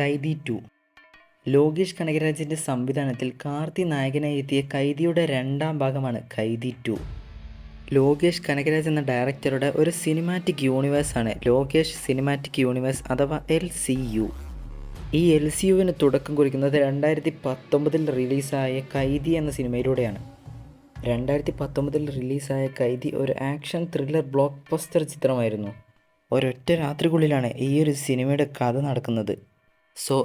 Kaithi to. Lokesh കനകരാജിന്റെ സംവിധാനത്തിൽ കാർത്തി നായകനായി എത്തിയ കൈദിയുടെ രണ്ടാം ഭാഗമാണ് കൈദി ടു. ലോകേഷ് കനകരാജ് എന്ന ഡയറക്ടറുടെ ഒരു സിനിമാറ്റിക് യൂണിവേഴ്സാണ് ലോകേഷ് സിനിമാറ്റിക് യൂണിവേഴ്സ് അഥവാ എൽ സി യു. ഈ എൽ സി യുവിന് തുടക്കം കുറിക്കുന്നത് രണ്ടായിരത്തി പത്തൊമ്പതിൽ റിലീസായ കൈദി എന്ന സിനിമയിലൂടെയാണ്. രണ്ടായിരത്തി പത്തൊമ്പതിൽ റിലീസായ കൈദി ഒരു ആക്ഷൻ ത്രില്ലർ ബ്ലോക്ക് ബസ്റ്റർ ചിത്രമായിരുന്നു. ഒരൊറ്റ രാത്രിക്കുള്ളിലാണ് ഈ ഒരു സിനിമയുടെ കഥ നടക്കുന്നത്. സോ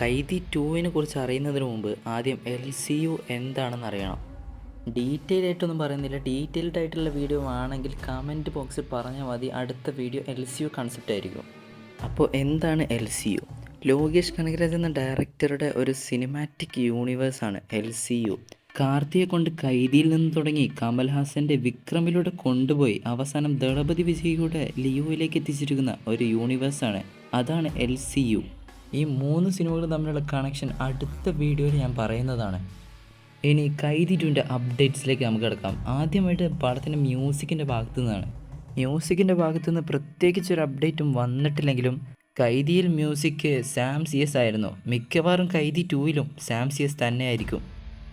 കൈതി ടുവിനെ കുറിച്ച് അറിയുന്നതിന് മുമ്പ് ആദ്യം എൽ സി യു എന്താണെന്ന് അറിയണം. ഡീറ്റെയിൽ ആയിട്ടൊന്നും പറയുന്നില്ല. ഡീറ്റെയിൽഡ് ആയിട്ടുള്ള വീഡിയോ ആണെങ്കിൽ കമന്റ് ബോക്സിൽ പറഞ്ഞാൽ മതി. അടുത്ത video L C U concept ആയിരിക്കും. അപ്പോൾ എന്താണ് L C U Lokesh Kanagaraj എന്ന ഡയറക്ടറുടെ ഒരു സിനിമാറ്റിക് യൂണിവേഴ്സാണ് എൽ സി യു കാർത്തിയെ കൊണ്ട് കൈദിയിൽ നിന്ന് തുടങ്ങി കമൽഹാസന്റെ വിക്രമിലൂടെ കൊണ്ടുപോയി അവസാനം ദളപതി വിജയിയുടെ ലിയോയിലേക്ക് എത്തിച്ചിരിക്കുന്ന ഒരു യൂണിവേഴ്സാണ് അതാണ് എൽ സി യു ഈ മൂന്ന് സിനിമകളും തമ്മിലുള്ള കണക്ഷൻ അടുത്ത വീഡിയോയിൽ ഞാൻ പറയുന്നതാണ്. ഇനി കൈതി ടുവിന്റെ അപ്ഡേറ്റ്സിലേക്ക് നമുക്ക് കിടക്കാം. ആദ്യമായിട്ട് പടത്തിന്റെ മ്യൂസിക്കിന്റെ ഭാഗത്തു നിന്നാണ് മ്യൂസിക്കിന്റെ ഭാഗത്തു നിന്ന് പ്രത്യേകിച്ച് ഒരു അപ്ഡേറ്റും വന്നിട്ടില്ലെങ്കിലും കൈതിയിൽ മ്യൂസിക് സാം സി എസ് ആയിരുന്നു. മിക്കവാറും കൈതി ടുവിലും സാം സി എസ് തന്നെയായിരിക്കും.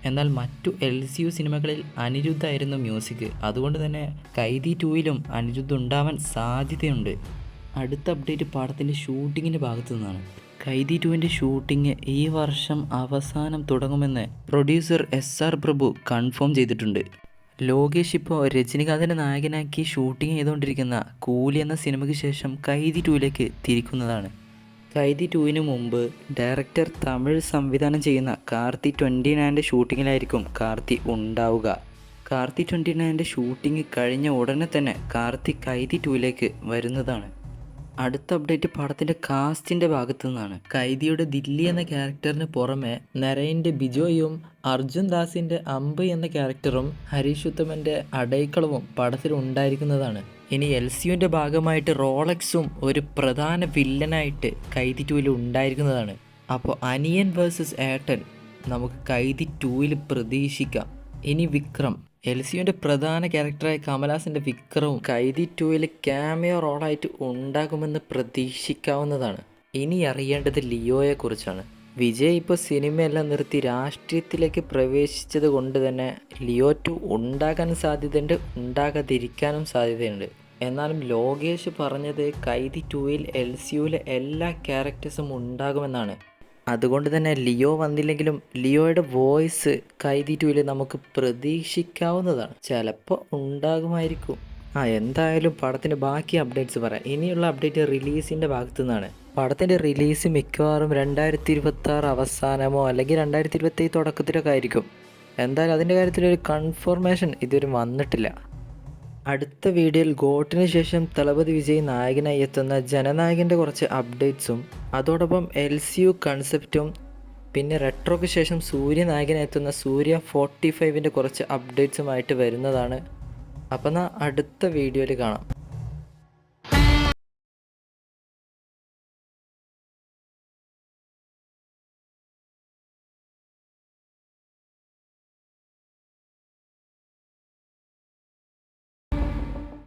എന്നാൽ മറ്റു എൽ സി യു സിനിമകളിൽ അനിരുദ്ധായിരുന്നു മ്യൂസിക്. അതുകൊണ്ട് തന്നെ കൈതി ടുവിലും അനിരുദ്ധ ഉണ്ടാവാൻ സാധ്യതയുണ്ട്. അടുത്ത അപ്ഡേറ്റ് പടത്തിന്റെ ഷൂട്ടിങ്ങിന്റെ ഭാഗത്തു നിന്നാണ് കൈദി ടുവിന്റെ ഷൂട്ടിംഗ് ഈ വർഷം അവസാനം തുടങ്ങുമെന്ന് producer S R Prabhu confirm ചെയ്തിട്ടുണ്ട്. ലോകേഷ് ഇപ്പോൾ രജനികാന്തിന്റെ നായകനാക്കി ഷൂട്ടിംഗ് ചെയ്തുകൊണ്ടിരിക്കുന്ന കൂലി എന്ന സിനിമയ്ക്ക് ശേഷം കൈദി ടുവിലേക്ക് തിരിക്കുന്നതാണ്. കൈദി ടുവിന് മുമ്പ് ഡയറക്ടർ തമിഴ് സംവിധാനം ചെയ്യുന്ന കാർത്തി ട്വന്റി നയന്റെ ഷൂട്ടിങ്ങിലായിരിക്കും കാർത്തി ഉണ്ടാവുക. കാർത്തി ട്വന്റി നയന്റെ ഷൂട്ടിംഗ് കഴിഞ്ഞ ഉടനെ തന്നെ കാർത്തി കൈദി ടുവിലേക്ക് വരുന്നതാണ്. അടുത്ത അപ്ഡേറ്റ് പടത്തിന്റെ കാസ്റ്റിന്റെ ഭാഗത്തു നിന്നാണ് കൈദിയുടെ ദില്ലി എന്ന ക്യാരക്ടറിന് പുറമെ നരയിന്റെ ബിജോയും അർജുൻ ദാസിന്റെ അമ്പ് എന്ന ക്യാരക്ടറും ഹരീഷ് ഉത്തമന്റെ അടൈക്കളവും പടത്തിൽ ഉണ്ടായിരിക്കുന്നതാണ്. ഇനി എൽ സിയുന്റെ ഭാഗമായിട്ട് റോളക്സും ഒരു പ്രധാന വില്ലനായിട്ട് കൈതി ടൂവിൽ ഉണ്ടായിരിക്കുന്നതാണ്. അപ്പോൾ അനിയൻ വേഴ്സസ് ഏട്ടൻ നമുക്ക് കൈതി ടൂവിൽ പ്രതീക്ഷിക്കാം. ഇനി വിക്രം. എൽ സിയുന്റെ പ്രധാന ക്യാരക്ടറായ കമലാസിന്റെ വിക്രവും കൈദി ടൂവിൽ ക്യാമിയോ റോളായിട്ട് ഉണ്ടാകുമെന്ന് പ്രതീക്ഷിക്കാവുന്നതാണ്. ഇനി അറിയേണ്ടത് ലിയോയെക്കുറിച്ചാണ് വിജയ് ഇപ്പോൾ സിനിമയെല്ലാം നിർത്തി രാഷ്ട്രീയത്തിലേക്ക് പ്രവേശിച്ചത് കൊണ്ട് തന്നെ ലിയോ ടു ഉണ്ടാകാൻ സാധ്യതയുണ്ട് ഉണ്ടാകാതിരിക്കാനും സാധ്യതയുണ്ട്. എന്നാലും ലോകേഷ് പറഞ്ഞത് കൈദി ടൂവിൽ എൽ സിയുവിലെ എല്ലാ ക്യാരക്ടേഴ്സും ഉണ്ടാകുമെന്നാണ്. അതുകൊണ്ട് തന്നെ ലിയോ വന്നില്ലെങ്കിലും ലിയോയുടെ വോയിസ് കൈതി നമുക്ക് പ്രതീക്ഷിക്കാവുന്നതാണ്. ചിലപ്പോൾ ഉണ്ടാകുമായിരിക്കും. ആ എന്തായാലും പടത്തിന്റെ ബാക്കി അപ്ഡേറ്റ്സ് പറയാം. ഇനിയുള്ള അപ്ഡേറ്റ് റിലീസിന്റെ ഭാഗത്തു നിന്നാണ് പടത്തിന്റെ റിലീസ് മിക്കവാറും രണ്ടായിരത്തി ഇരുപത്തി ആറ് അവസാനമോ അല്ലെങ്കിൽ രണ്ടായിരത്തി ഇരുപത്തി തുടക്കത്തിലൊക്കെ ആയിരിക്കും എന്തായാലും അതിന്റെ കാര്യത്തിൽ ഒരു കൺഫർമേഷൻ ഇതുവരെ വന്നിട്ടില്ല. അടുത്ത വീഡിയോയിൽ ഗോട്ടിന് ശേഷം തളപതി വിജയ് നായകനായി എത്തുന്ന ജനനായകന്റെ കുറച്ച് അപ്ഡേറ്റ്സും അതോടൊപ്പം എൽ സി യു കൺസെപ്റ്റും പിന്നെ റെട്രോയ്ക്ക് ശേഷം സൂര്യ നായകനായി എത്തുന്ന സൂര്യ ഫോർട്ടി ഫൈവിന്റെ കുറച്ച് അപ്ഡേറ്റ്സുമായിട്ട് വരുന്നതാണ്. അപ്പം എന്നാൽ അടുത്ത വീഡിയോയിൽ കാണാം.